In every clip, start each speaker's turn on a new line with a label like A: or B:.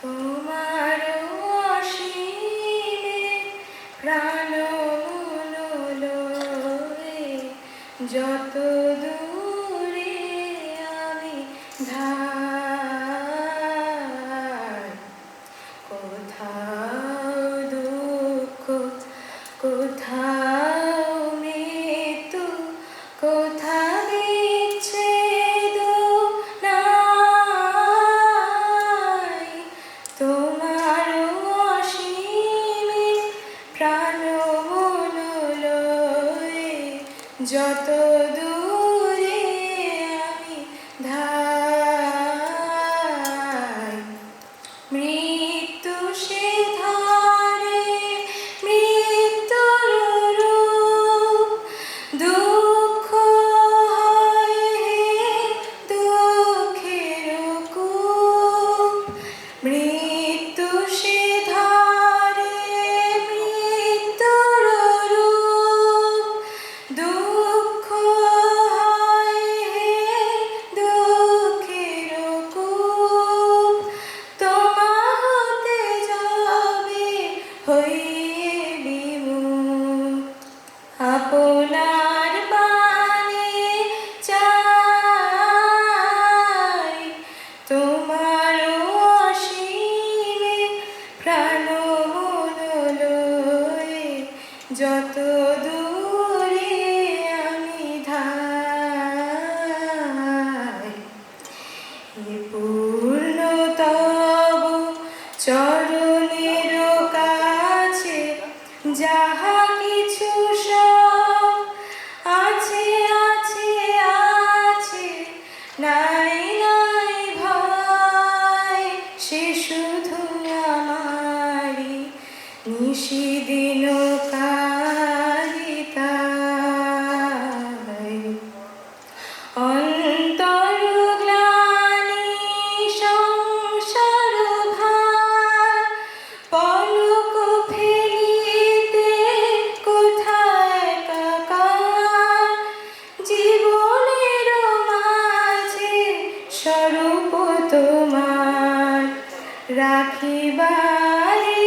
A: তোমার অসীমে প্রাণ যত দূরে আমি ধার কোথাও যত যত দূরে আমি ধাই হে পূর্ণ তব চরণের কাছে যাহা কিছু সব আছে আছে আছে, নাই নাই ভয় সে শুধু আমারি নিশিদিন কারিতায় স্বরূপ তোমার রাখিবারে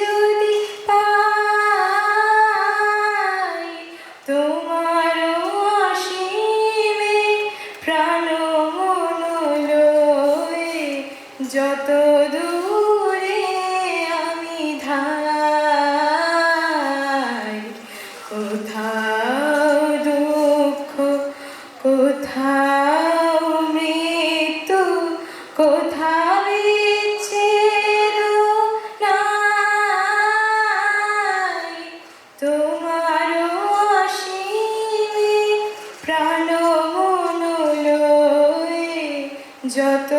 A: যদি পাই তোমার অসীমে প্রাণ মনোলয়ে যত দূরে আমি ধাই, কোথাও দুঃখ, কোথাও যত